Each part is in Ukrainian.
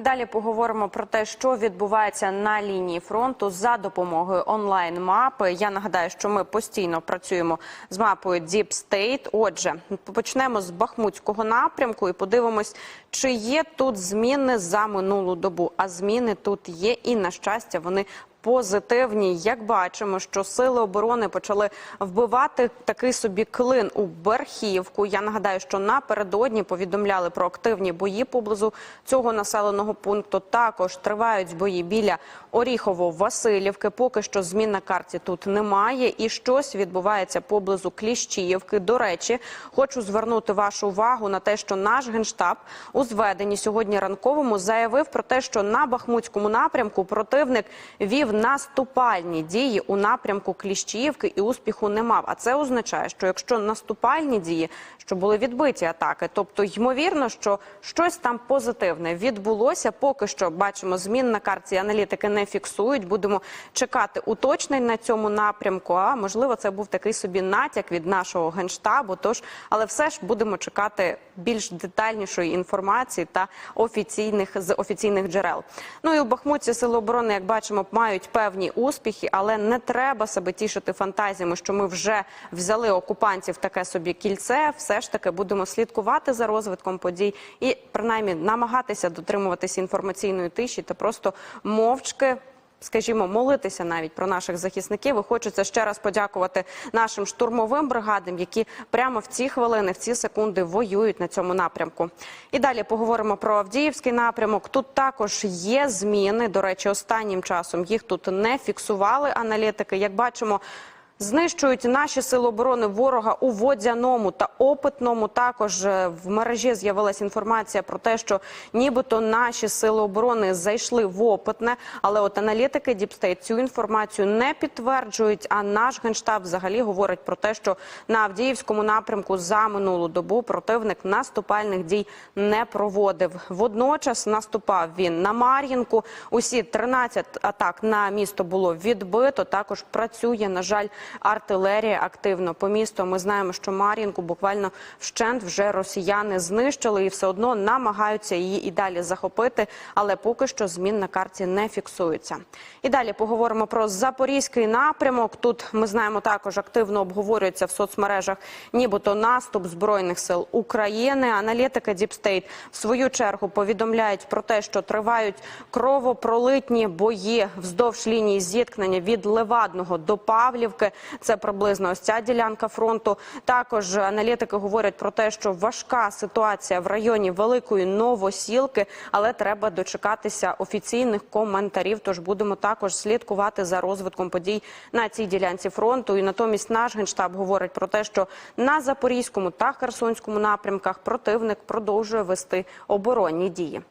Далі поговоримо про те, що відбувається на лінії фронту за допомогою онлайн-мапи. Я нагадаю, що ми постійно працюємо з мапою Deep State. Отже, почнемо з Бахмутського напрямку і подивимось, чи є тут зміни за минулу добу. А зміни тут є, і на щастя, вони позитивні. Як бачимо, що сили оборони почали вбивати такий собі клин у Берхівку. Я нагадаю, що напередодні повідомляли про активні бої поблизу цього населеного пункту. Також тривають бої біля Оріхово-Василівки. Поки що змін на карті тут немає, і щось відбувається поблизу Кліщіївки. До речі, хочу звернути вашу увагу на те, що наш генштаб у зведенні сьогодні ранковому заявив про те, що на Бахмутському напрямку противник вів наступальні дії у напрямку Кліщіївки і успіху не мав. А це означає, що якщо наступальні дії, що були відбиті атаки, тобто ймовірно, що щось там позитивне відбулося. Поки що бачимо змін на карті. Аналітики не фіксують. Будемо чекати уточнень на цьому напрямку. А можливо, це був такий собі натяк від нашого генштабу. Тож, але все ж будемо чекати більш детальнішої інформації та офіційних з офіційних джерел. Ну і у Бахмуті сили оборони, як бачимо, мають певні успіхи, але не треба себе тішити фантазіями, що ми вже взяли окупантів таке собі кільце. Все ж таки будемо слідкувати за розвитком подій і принаймні намагатися дотримуватися інформаційної тиші та просто мовчки. Скажімо, молитися навіть про наших захисників. І хочеться ще раз подякувати нашим штурмовим бригадам, які прямо в ці хвилини, в ці секунди воюють на цьому напрямку. І далі поговоримо про Авдіївський напрямок. Тут також є зміни. До речі, останнім часом їх тут не фіксували аналітики. Як бачимо. Знищують наші сили оборони ворога у водяному та опитному. Також е, в мережі з'явилася інформація про те, що нібито наші сили оборони зайшли в опитне, але от аналітики Діпстейт цю інформацію не підтверджують. А наш генштаб взагалі говорить про те, що на Авдіївському напрямку за минулу добу противник наступальних дій не проводив. Водночас наступав він на Мар'їнку. Усі 13 атак на місто було відбито. Також працює на жаль артилерія активно по місту. Ми знаємо, що Мар'їнку буквально вщент вже росіяни знищили і все одно намагаються її і далі захопити. Але поки що змін на карті не фіксується. І далі поговоримо про запорізький напрямок. Тут ми знаємо також активно обговорюється в соцмережах, нібито наступ збройних сил України. Аналітики Діпстейт в свою чергу повідомляють про те, що тривають кровопролитні бої вздовж лінії зіткнення від Левадного до Павлівки. Це приблизно ось ця ділянка фронту. Також аналітики говорять про те, що важка ситуація в районі Великої Новосілки, але треба дочекатися офіційних коментарів. Тож будемо також слідкувати за розвитком подій на цій ділянці фронту. І натомість наш генштаб говорить про те, що на Запорізькому та Херсонському напрямках противник продовжує вести оборонні дії.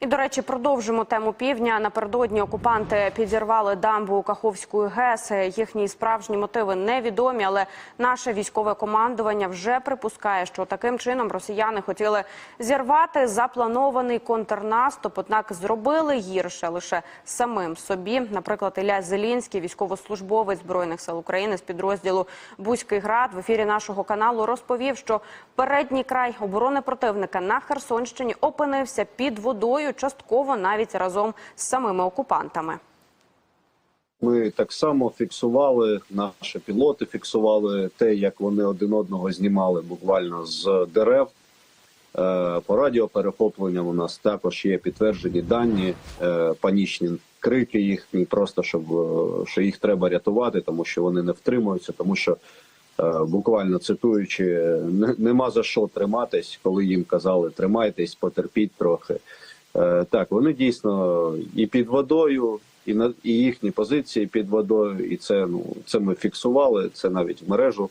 І, до речі, продовжимо тему півдня. Напередодні окупанти підірвали дамбу Каховської ГЕС. Їхні справжні мотиви невідомі, але наше військове командування вже припускає, що таким чином росіяни хотіли зірвати запланований контрнаступ. Однак зробили гірше лише самим собі. Наприклад, Ілля Зелінський, військовослужбовець збройних сил України з підрозділу Бузький град в ефірі нашого каналу розповів, що передній край оборони противника на Херсонщині опинився під водою частково навіть разом з самими окупантами. Ми так само фіксували, наші пілоти фіксували те, як вони один одного знімали буквально з дерев. Е, По радіоперехопленням у нас також є підтверджені дані, е, панічні крики їхні, просто щоб е, що їх треба рятувати, тому що вони не втримуються, тому що буквально цитуючи, нема за що триматись, коли їм казали тримайтесь, потерпіть трохи. Е, Так, вони дійсно і під водою, і на і їхні позиції під водою, і це ну це ми фіксували. Це навіть в мережу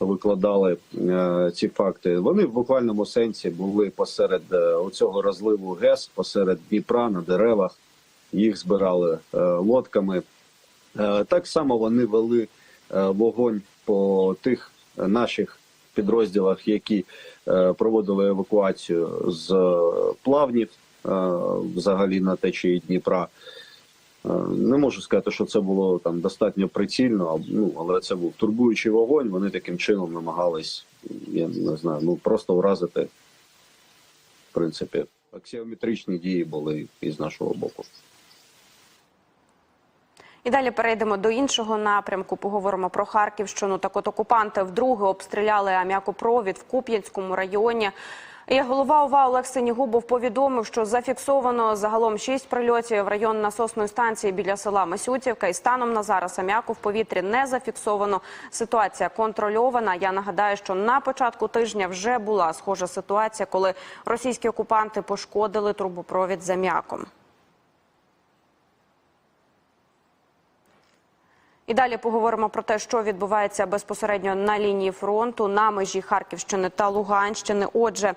викладали е, ці факти. Вони в буквальному сенсі були посеред е, оцього розливу ГЕС, посеред Дніпра на деревах. Їх збирали е, лодками. Е, так само вони вели е, вогонь по тих наших підрозділах, які е, проводили евакуацію з е, плавнів взагалі на течії Дніпра. Е, Не можу сказати, що це було там достатньо прицільно, ну але це був турбуючий вогонь. Вони таким чином намагались, я не знаю, ну просто вразити В принципі, аксіометричні дії були і з нашого боку. І далі перейдемо до іншого напрямку. Поговоримо про Харківщину. Так от окупанти вдруге обстріляли ам'якопровід в Куп'янському районі. Голова ОВА Олег Синігубов повідомив, що зафіксовано загалом шість прильотів в район насосної станції біля села Масютівка. І станом на зараз ам'яку в повітрі не зафіксовано. Ситуація контрольована. Я нагадаю, що на початку тижня вже була схожа ситуація, коли російські окупанти пошкодили трубопровід з ам'яком. І далі поговоримо про те, що відбувається безпосередньо на лінії фронту на межі Харківщини та Луганщини. Отже,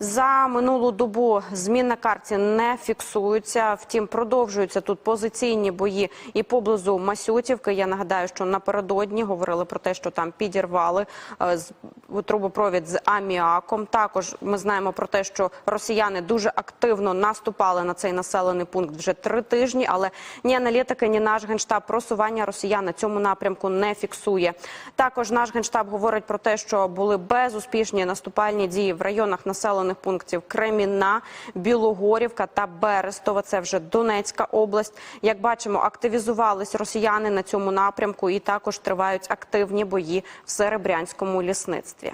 за минулу добу змін на карті не фіксуються. Втім, продовжуються тут позиційні бої і поблизу Масютівки. Я нагадаю, що напередодні говорили про те, що там підірвали е, трубопровід з аміаком. Також ми знаємо про те, що росіяни дуже активно наступали на цей населений пункт вже три тижні. Але ні аналітики, ні наш генштаб просування росіян на цьому напрямку не фіксує. Також наш генштаб говорить про те, що були безуспішні наступальні дії в районах населених пунктів Кремінна, Білогорівка та Берестова. Це вже Донецька область. Як бачимо, активізувались росіяни на цьому напрямку, і також тривають активні бої в Серебрянському лісництві.